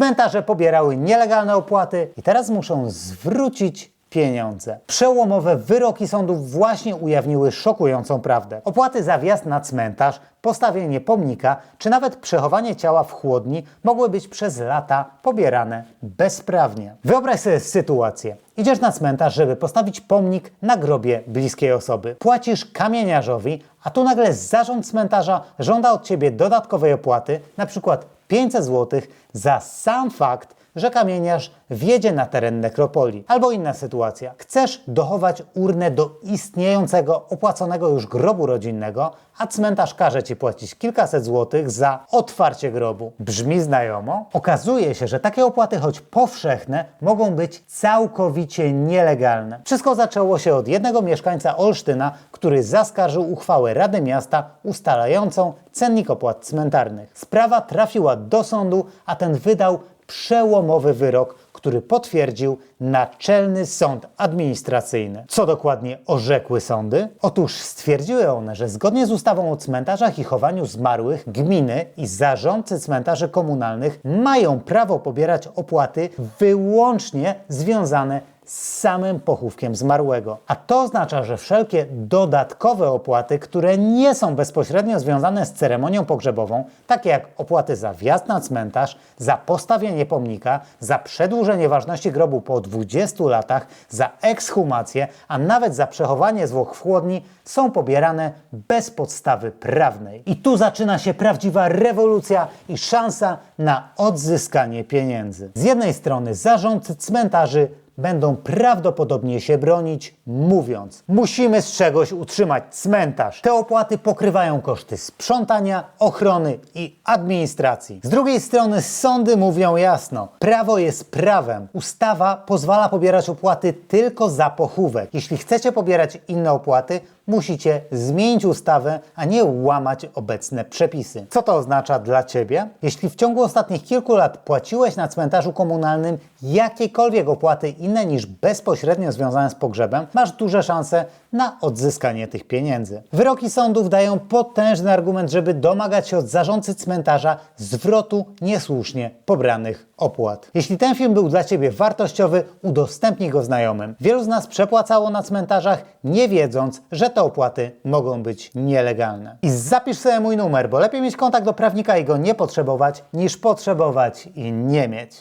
Cmentarze pobierały nielegalne opłaty i teraz muszą zwrócić pieniądze. Przełomowe wyroki sądów właśnie ujawniły szokującą prawdę. Opłaty za wjazd na cmentarz, postawienie pomnika, czy nawet przechowanie ciała w chłodni mogły być przez lata pobierane bezprawnie. Wyobraź sobie sytuację. Idziesz na cmentarz, żeby postawić pomnik na grobie bliskiej osoby. Płacisz kamieniarzowi, a tu nagle zarząd cmentarza żąda od ciebie dodatkowej opłaty, na przykład 500 zł za sam fakt, że kamieniarz wjedzie na teren nekropolii. Albo inna sytuacja. Chcesz dochować urnę do istniejącego, opłaconego już grobu rodzinnego, a cmentarz każe ci płacić kilkaset złotych za otwarcie grobu. Brzmi znajomo? Okazuje się, że takie opłaty, choć powszechne, mogą być całkowicie nielegalne. Wszystko zaczęło się od jednego mieszkańca Olsztyna, który zaskarżył uchwałę Rady Miasta ustalającą cennik opłat cmentarnych. Sprawa trafiła do sądu, a ten wydał przełomowy wyrok, który potwierdził Naczelny Sąd Administracyjny. Co dokładnie orzekły sądy? Otóż stwierdziły one, że zgodnie z ustawą o cmentarzach i chowaniu zmarłych, gminy i zarządcy cmentarzy komunalnych mają prawo pobierać opłaty wyłącznie związane z samym pochówkiem zmarłego. A to oznacza, że wszelkie dodatkowe opłaty, które nie są bezpośrednio związane z ceremonią pogrzebową, takie jak opłaty za wjazd na cmentarz, za postawienie pomnika, za przedłużenie ważności grobu po 20 latach, za ekshumację, a nawet za przechowanie zwłok w chłodni, są pobierane bez podstawy prawnej. I tu zaczyna się prawdziwa rewolucja i szansa na odzyskanie pieniędzy. Z jednej strony zarządcy cmentarzy będą prawdopodobnie się bronić, mówiąc: Musimy z czegoś utrzymać cmentarz. Te opłaty pokrywają koszty sprzątania, ochrony i administracji. Z drugiej strony sądy mówią jasno: prawo jest prawem. Ustawa pozwala pobierać opłaty tylko za pochówek. Jeśli chcecie pobierać inne opłaty, musicie zmienić ustawę, a nie łamać obecne przepisy. Co to oznacza dla Ciebie? Jeśli w ciągu ostatnich kilku lat płaciłeś na cmentarzu komunalnym jakiekolwiek opłaty inne niż bezpośrednio związane z pogrzebem, masz duże szanse na odzyskanie tych pieniędzy. Wyroki sądów dają potężny argument, żeby domagać się od zarządcy cmentarza zwrotu niesłusznie pobranych opłat. Jeśli ten film był dla Ciebie wartościowy, udostępnij go znajomym. Wielu z nas przepłacało na cmentarzach, nie wiedząc, że te opłaty mogą być nielegalne. I zapisz sobie mój numer, bo lepiej mieć kontakt do prawnika i go nie potrzebować, niż potrzebować i nie mieć.